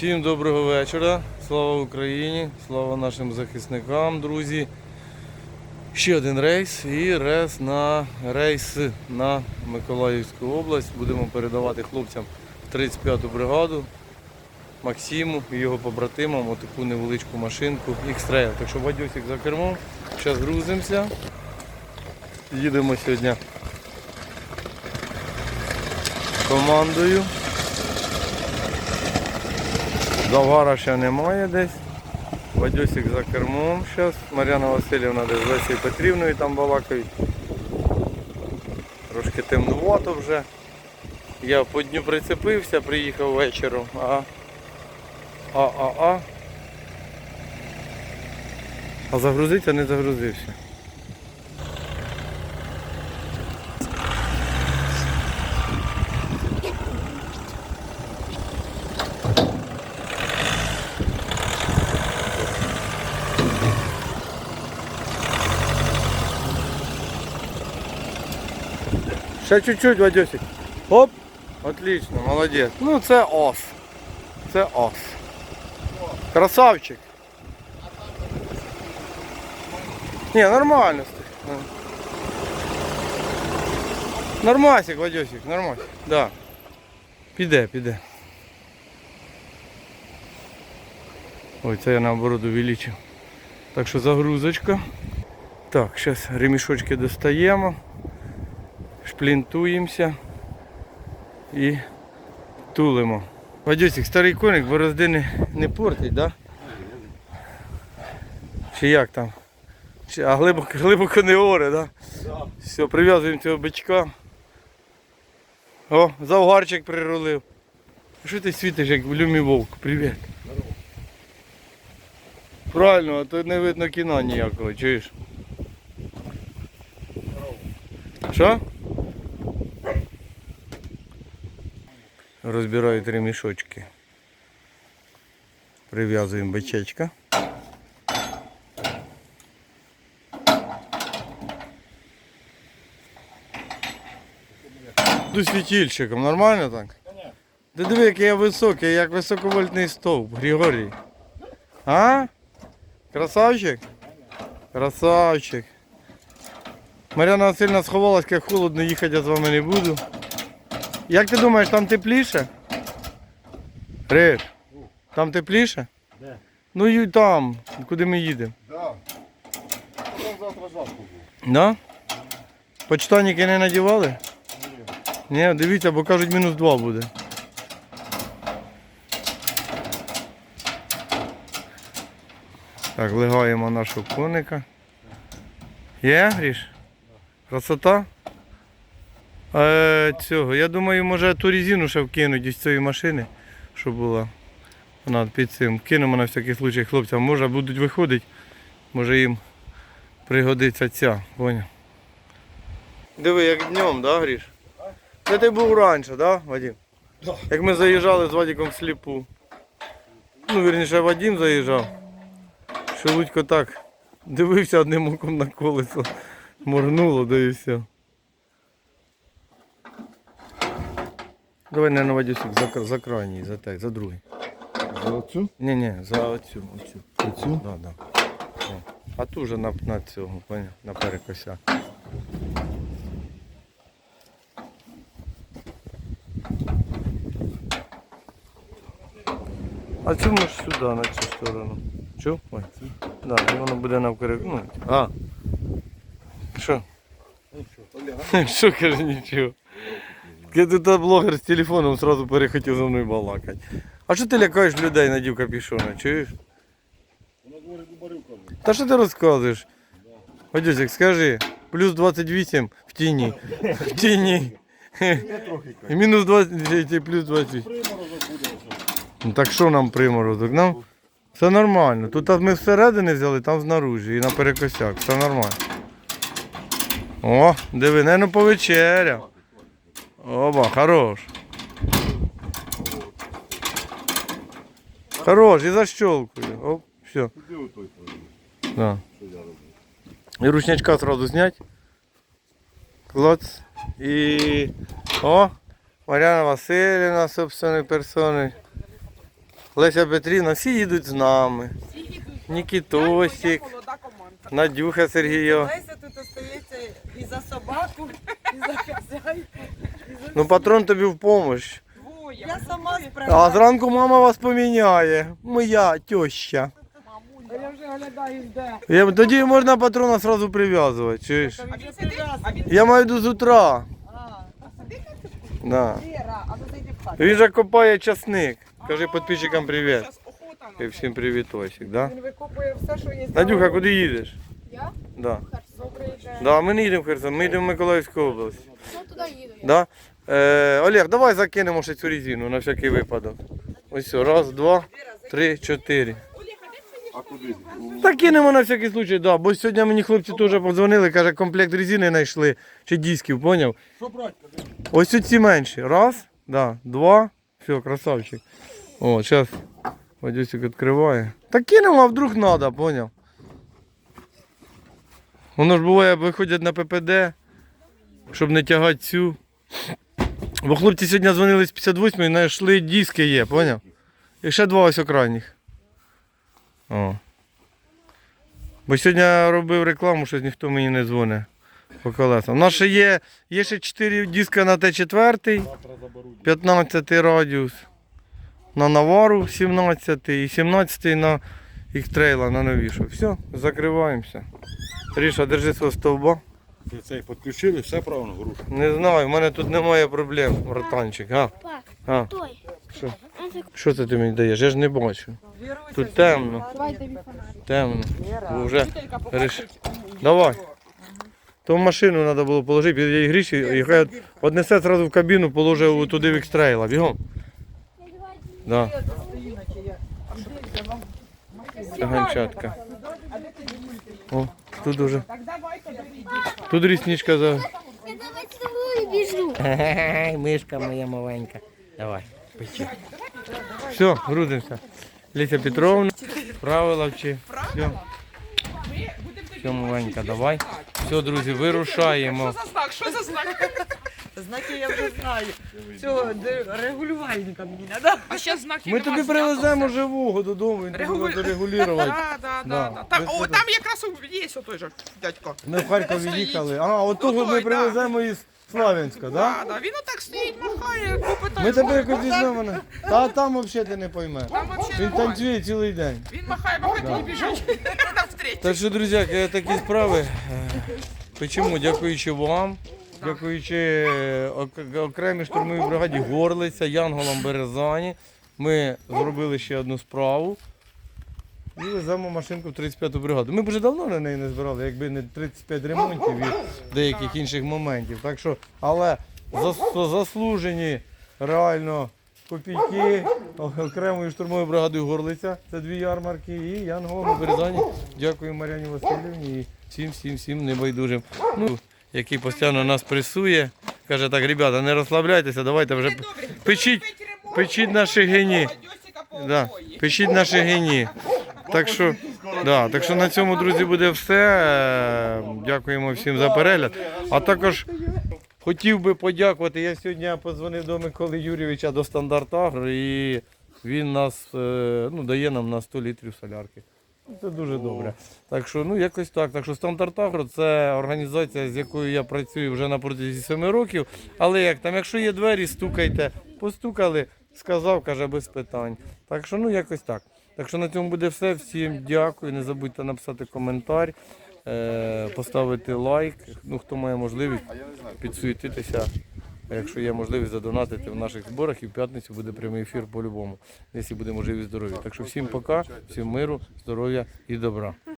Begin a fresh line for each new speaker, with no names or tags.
Всім доброго вечора. Слава Україні, слава нашим захисникам, друзі. Ще один рейс і рейс на рейс на Миколаївську область. Будемо передавати хлопцям в 35-ту бригаду Максиму і його побратимам отаку невеличку машинку X-Trail. Так що Вадюсик за кермом. Зараз грузимося. Їдемо сьогодні командою. Завара ще немає десь. Вадюсик за кермом зараз. Мар'яна Васильівна десь з Лесією Петрівною там балакають. Трошки темнувато вже. Я по дню прицепився, приїхав вечором, а а а загрузиться не загрузився. Ще чуть-чуть, Вадюсик. Оп! Отлично, молодець. Ну це ос. Це ос. Красавчик. Ні, нормально. Нормасик, Вадюсик, нормасик. Да. Піде, піде. Ой, це я наоборот увеличив. Так що загрузочка. Так, зараз ремішочки достаємо шплінтуємося і тулимо. Вадюсик, старий коник борозди не, не портить, да? Чи як там? Чи, а глибоко, глибоко не оре, да? Все, прив'язуємо цього бичка. О, завгарчик прирулив. Що ти світиш, як в люмі вовк? Привіт. Правильно, а то не видно кіна ніякого, чуєш? Що? Розбираю три мішочки. Прив'язуємо бичечка. До світильщиком, нормально так? Ти диви, який я високий, як високовольтний стовп, Григорій. А? Красавчик? Красавчик. Мар'яна Васильівна сховалась, як холодно, їхати я з вами не буду. Як ти думаєш, там тепліше? Риш, там тепліше?
Де?
Ну і там, куди ми їдемо.
Да. Там завтра жарко буде.
Да? Почтальники не надівали? Ні, дивіться, бо кажуть мінус 2 буде. Так, легаємо нашого коника. Є, Гріш? Красота? Е, цього. Я думаю, може ту резину ще вкинуть із цієї машини, щоб була. Вона під цим. Кинемо на всякий случай хлопцям. Може будуть виходити, може їм пригодиться ця, поняв? Диви, як днем, да, Гріш? Це ти був раніше, да, Вадим?
Да.
Як ми заїжджали з Вадиком в сліпу. Ну, вірніше, Вадим заїжджав. Шелудько так дивився одним оком на колесо. Моргнуло, да і все. Давай, наверное, Вадюсик за, за крайній, за так, за другий.
За оцю?
Ні, ні, за оцю, оцю.
Оцю?
Да, да. О. А ту вже на, на цього, поняв, на перекося. А цю можеш сюди, на цю сторону. Чув? Ой. Да, і воно буде навкорик. Ну, а. Що? Нічого. Що каже нічого. Я тут блогер з телефоном сразу перехотів за мною балакати. А що ти лякаєш людей, надів капюшона, чуєш?
Вона говорить, губарю кажу.
Та що ти розказуєш? Вадюсик, скажи, плюс 28 в тіні. В тіні. І мінус 20 і плюс 28.
Приморозок буде.
Ну так що нам приморозок? Нам все нормально. Тут ми всередини взяли, там знаружі і на перекосяк. Все нормально. О, диви, не повечеряв. Оба, хорош. Хорош, і защелкую. Оп, все. Да. І ручнячка сразу снять. Клоц. І... О! Мар'яна Васильівна собственної персони. Леся Петрівна, всі їдуть з нами.
Команда.
Надюха Сергійова.
Леся тут остається і за собаку, і за хазяйку.
Ну патрон тобі в помощь.
Я сама
А зранку мама вас поміняє. Моя теща.
Я вже оглядаю, де.
Я, тоді можна патрона одразу прив'язувати. Чуєш?
А він сидить? А він
Я маю до з утра.
А,
Да.
Віра, а ну зайди в хату.
Він же копає часник. Кажи підписчикам привіт.
Зараз охота
І
на
всім привітосик, да?
Він викопує все, що є.
Надюха, куди їдеш?
Я?
Да.
Добрий день.
Да, ми не їдемо в Херсон, ми йдемо в Миколаївську область.
Ну туди їду. я.
Да? Е, Олег, давай закинемо ще цю резину на всякий випадок. Ось все, раз, два, три, чотири.
А куди?
Так кинемо на всякий случай, да. Бо сьогодні мені хлопці теж подзвонили, каже, комплект резини знайшли, чи дисків, поняв?
Що брати?
Ось ці менші. Раз, да, два. Все, красавчик. О, зараз Вадюсик відкриває. Так кинемо, а вдруг треба, поняв? Воно ж буває, виходять на ППД, щоб не тягати цю. Бо хлопці сьогодні дзвонили з 58 і знайшли диски є, поняв? І ще два ось окрайніх. О. Бо сьогодні робив рекламу, щось ніхто мені не дзвонить по колесам. У нас ще є, є ще 4 диска на Т4, 15 радіус на Навару 17 і 17 на Іктрейла на новішу. Все, закриваємося. Ріша, держи свого стовба.
Ти цей підключили, все правильно, груша.
Не знаю, в мене тут немає проблем, братанчик. А? А?
той.
Що?
Це
Що це ти мені даєш? Я ж не бачу. Тут темно,
давай тобі фонарик.
темно. Бо вже
побачить.
Давай. То в машину треба було положити, під її гріші, і хай однесе одразу в кабіну, положив туди в екстрейла. Бігом. Да.
Я.
Ганчатка. О, тут дуже.
Так.
Тут рісничка за.
Я давай з тобою біжу.
Мишка моя маленька. Давай, печи. Все, грузимося. Леся Петровна, правила вчи. Все, все маленька, давай. Все, друзі, вирушаємо.
за знак? Що за знак? Знаки я вже знаю. Цього де- регулювальника мені треба.
А ще знаки
Ми тобі привеземо живого додому, він тобі
Регулю-
буде регулювати.
Да, да,
Да.
да, да. Там, о, там якраз є отой же дядько.
Ми в Харкові
Стоїть.
їхали. А, от того ми
Отой, да.
привеземо із Славянська, так?
Да, да. Він отак стоїть, махає, попитає.
Ми тебе якось візьмемо. на- Та там взагалі ти не поймеш.
Там вообще
Він
нормально.
танцює цілий день.
Він махає, махає і біжить.
Так що, друзяки, такі справи. Е, Почому? Дякуючи вам, дякуючи е, окремій штурмовій бригаді Горлиця, Янголам Березані. Ми зробили ще одну справу. І веземо машинку в 35-ту бригаду. Ми б вже давно на неї не збирали, якби не 35 ремонтів і деяких інших моментів. Так що, але зас- заслужені реально копійки окремої штурмової бригади Горлиця. Це дві ярмарки. І Янголам Березані. Дякую Мар'яні Васильівні і всім, всім, всім небайдужим. Ну, який постійно нас пресує. Каже, так, ребята, не розслабляйтеся, давайте вже печіть, печіть наші гені. Да, пишіть наші гені. Так що, да, так що на цьому, друзі, буде все. Е, Дякуємо всім за перегляд. А також хотів би подякувати. Я сьогодні подзвонив до Миколи Юрійовича до Стандарт Агро і він нас е, ну, дає нам на 100 літрів солярки. Це дуже добре. Так що, ну якось так. Так що Стандарт Агро це організація, з якою я працюю вже на протязі 7 років. Але як там, якщо є двері, стукайте. Постукали, сказав, каже, без питань. Так що, ну якось так. Так що на цьому буде все. Всім дякую. Не забудьте написати коментар, е, поставити лайк. Ну, хто має можливість підсуетитися. Якщо є можливість задонатити в наших зборах, і в п'ятницю буде прямий ефір по-любому, якщо будемо живі і здорові. Так що всім пока, всім миру, здоров'я і добра.